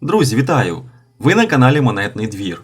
Друзі, вітаю! Ви на каналі Монетний двір.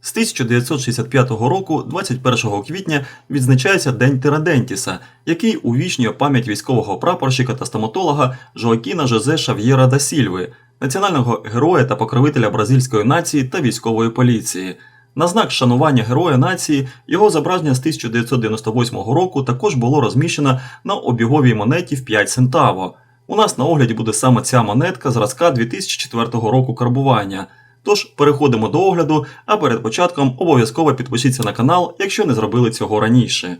З 1965 року, 21 квітня, відзначається День Тирадентіса, який увічнює пам'ять військового прапорщика та стоматолога Жоакіна Жозе Шав'єра да Сільви, національного героя та покровителя бразильської нації та військової поліції. На знак шанування героя нації його зображення з 1998 року також було розміщено на обіговій монеті в 5 центаво. У нас на огляді буде саме ця монетка зразка 2004 року карбування. Тож переходимо до огляду, а перед початком обов'язково підпишіться на канал, якщо не зробили цього раніше.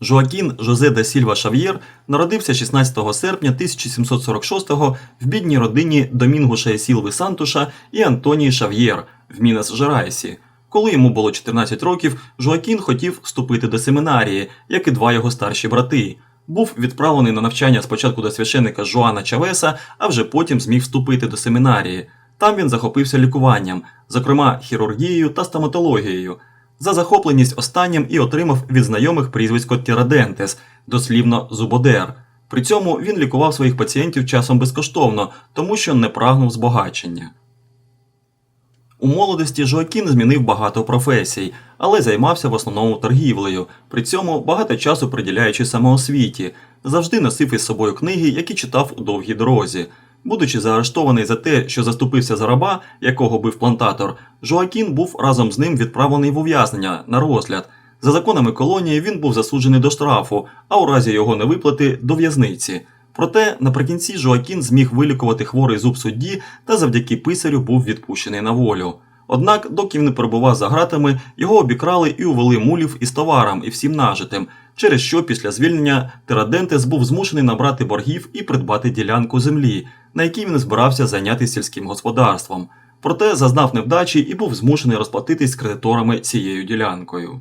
Жоакін Жозе да Сільва Шав'єр народився 16 серпня 1746 в бідній родині Домінгуша і Сілви Сантуша і Антонії Шав'єр в Мінес Жерайсі. Коли йому було 14 років, Жоакін хотів вступити до семінарії, як і два його старші брати. Був відправлений на навчання спочатку до священика Жоана Чавеса, а вже потім зміг вступити до семінарії. Там він захопився лікуванням, зокрема хірургією та стоматологією. За захопленість останнім і отримав від знайомих прізвисько Тірадентес, дослівно зубодер. При цьому він лікував своїх пацієнтів часом безкоштовно, тому що не прагнув збагачення. У молодості Жоакін змінив багато професій, але займався в основному торгівлею, при цьому багато часу приділяючи самоосвіті, завжди носив із собою книги, які читав у довгій дорозі. Будучи заарештований за те, що заступився за раба, якого бив плантатор, Жоакін був разом з ним відправлений в ув'язнення на розгляд. За законами колонії він був засуджений до штрафу, а у разі його невиплати до в'язниці. Проте наприкінці Жоакін зміг вилікувати хворий зуб судді та завдяки писарю був відпущений на волю. Однак, доки він перебував за ґратами, його обікрали і увели мулів із товаром і всім нажитим, через що після звільнення Терадентес був змушений набрати боргів і придбати ділянку землі, на якій він збирався зайнятися сільським господарством. Проте зазнав невдачі і був змушений розплатитись з кредиторами цією ділянкою.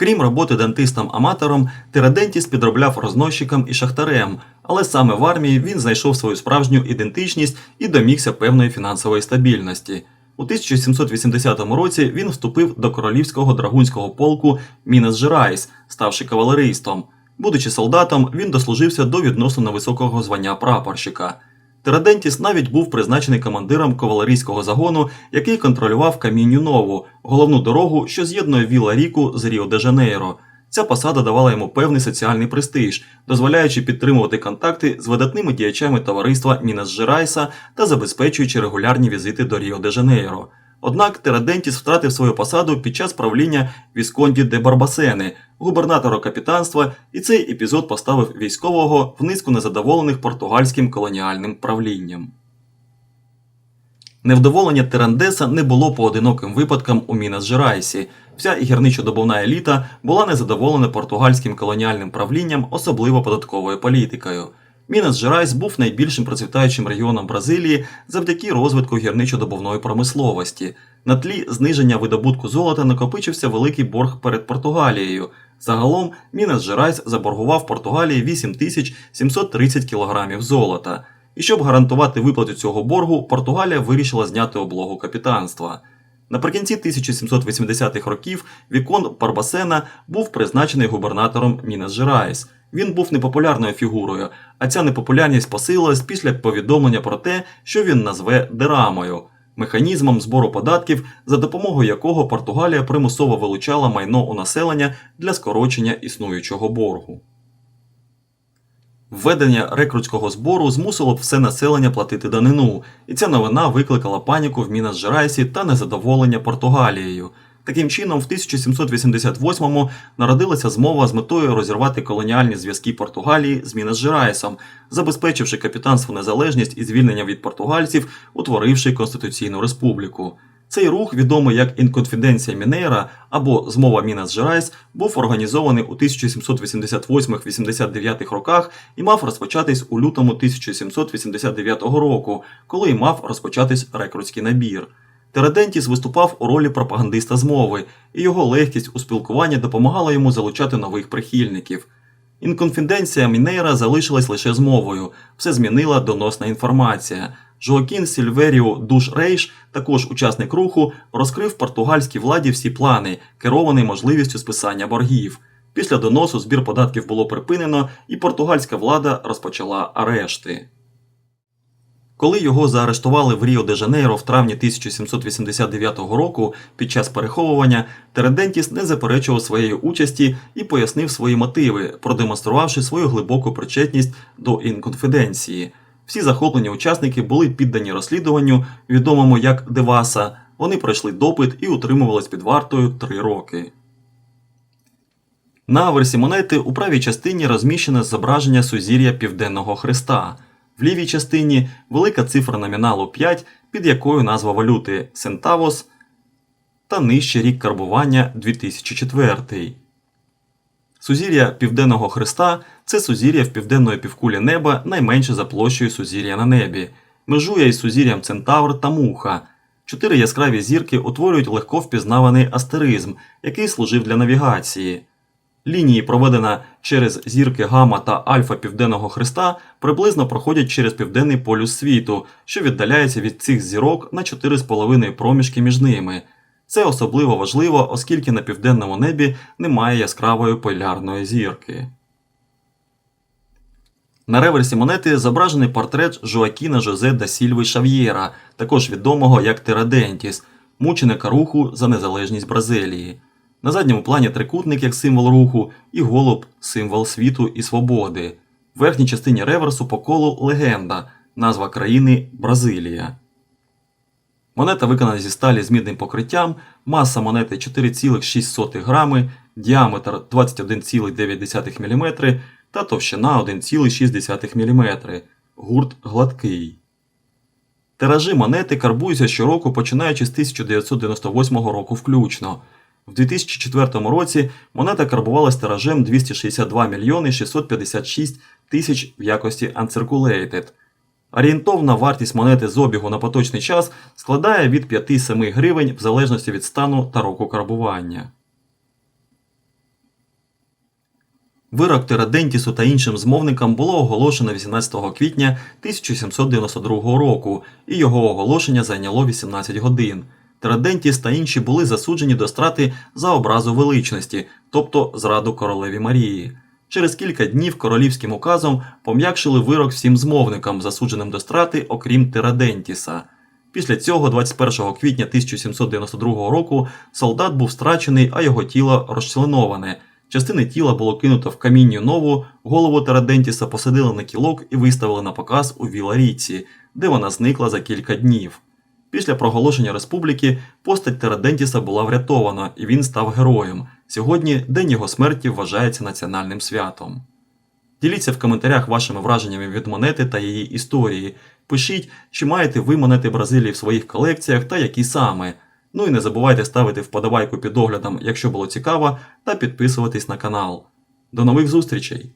Крім роботи дантистом-аматором, Тирадентіс підробляв розносчиком і шахтарем, але саме в армії він знайшов свою справжню ідентичність і домігся певної фінансової стабільності. У 1780 році він вступив до королівського драгунського полку Мінес Жерайс, ставши кавалеристом. Будучи солдатом, він дослужився до відносно невисокого звання прапорщика. Терадентіс навіть був призначений командиром кавалерійського загону, який контролював Камінню Нову, головну дорогу, що з'єднує Віла Ріку з Ріо де Жанейро. Ця посада давала йому певний соціальний престиж, дозволяючи підтримувати контакти з видатними діячами товариства Мінас Жерайса та забезпечуючи регулярні візити до Ріо де Жанейро. Однак Терадентіс втратив свою посаду під час правління Вісконді де Барбасени, губернатора капітанства, і цей епізод поставив військового в низку незадоволених португальським колоніальним правлінням. Невдоволення Терандеса не було поодиноким випадком у Мінас Жерайсі. Вся гірничо-добувна еліта була незадоволена португальським колоніальним правлінням, особливо податковою політикою. Мінас Жерайс був найбільшим процвітаючим регіоном Бразилії завдяки розвитку гірничо-добувної промисловості. На тлі зниження видобутку золота накопичився великий борг перед Португалією. Загалом Мінас Жерайс заборгував Португалії 8730 кг золота. І щоб гарантувати виплату цього боргу, Португалія вирішила зняти облогу капітанства. Наприкінці 1780-х років Вікон Парбасена був призначений губернатором Мінас Жерайс. Він був непопулярною фігурою, а ця непопулярність посилилась після повідомлення про те, що він назве дерамою механізмом збору податків, за допомогою якого Португалія примусово вилучала майно у населення для скорочення існуючого боргу. Введення рекрутського збору змусило б все населення платити данину, і ця новина викликала паніку в Мінас Жерайсі та незадоволення Португалією. Таким чином, в 1788-му народилася змова з метою розірвати колоніальні зв'язки Португалії з Мінас Жерайсом, забезпечивши капітанству незалежність і звільнення від португальців, утворивши Конституційну Республіку. Цей рух, відомий як Інконфіденція Мінейра або Змова Мінас Жерайс, був організований у 1788-89 роках і мав розпочатись у лютому 1789 року, коли й мав розпочатись рекрутський набір. Терадентіс виступав у ролі пропагандиста змови, і його легкість у спілкуванні допомагала йому залучати нових прихильників. Інконфіденція Мінейра залишилась лише змовою, все змінила доносна інформація. Жоакін Сільверіо Душ Рейш, також учасник руху, розкрив португальській владі всі плани, керований можливістю списання боргів. Після доносу збір податків було припинено, і португальська влада розпочала арешти. Коли його заарештували в Ріо де Жанейро в травні 1789 року під час переховування, Тередентіс не заперечував своєї участі і пояснив свої мотиви, продемонструвавши свою глибоку причетність до інконфіденції. Всі захоплені учасники були піддані розслідуванню, відомому як Деваса. Вони пройшли допит і утримувались під вартою три роки. На аверсі монети у правій частині розміщене зображення сузір'я Південного Христа. В лівій частині велика цифра номіналу 5, під якою назва валюти Сентавос та нижче рік карбування 2004. Сузір'я Південного Христа це сузір'я в південної півкулі неба найменше за площею сузір'я на небі. Межує із сузір'ям Центавр та Муха. Чотири яскраві зірки утворюють легко впізнаваний астеризм, який служив для навігації. Лінії, проведена через зірки Гамма та Альфа Південного Христа, приблизно проходять через південний полюс світу, що віддаляється від цих зірок на 4,5 проміжки між ними. Це особливо важливо, оскільки на південному небі немає яскравої полярної зірки. На реверсі монети зображений портрет Жоакіна Жозе да Сільви Шав'єра, також відомого як Терадентіс, мученика руху за незалежність Бразилії. На задньому плані трикутник як символ руху і голуб символ світу і свободи. В верхній частині реверсу по колу легенда, назва країни Бразилія. Монета виконана зі сталі з мідним покриттям, маса монети 4,6 грами, діаметр 21,9 мм та товщина 1,6 мм. Гурт гладкий. Тиражі монети карбуються щороку починаючи з 1998 року включно. В 2004 році монета карбувалась тиражем 262 мільйони 656 тисяч в якості Uncirculated. Орієнтовна вартість монети з обігу на поточний час складає від 5-7 гривень в залежності від стану та року карбування. Вирок Терадентісу та іншим змовникам було оголошено 18 квітня 1792 року, і його оголошення зайняло 18 годин. Терадентіс та інші були засуджені до страти за образу величності, тобто зраду королеві Марії. Через кілька днів королівським указом пом'якшили вирок всім змовникам, засудженим до страти, окрім Терадентіса. Після цього, 21 квітня 1792 року, солдат був страчений, а його тіло розчленоване. Частини тіла було кинуто в камінню нову, голову Терадентіса посадили на кілок і виставили на показ у Віларіці, де вона зникла за кілька днів. Після проголошення республіки постать Терадентіса була врятована і він став героєм. Сьогодні день його смерті вважається національним святом. Діліться в коментарях вашими враженнями від монети та її історії. Пишіть, чи маєте ви монети Бразилії в своїх колекціях та які саме. Ну і не забувайте ставити вподобайку під оглядом, якщо було цікаво, та підписуватись на канал. До нових зустрічей!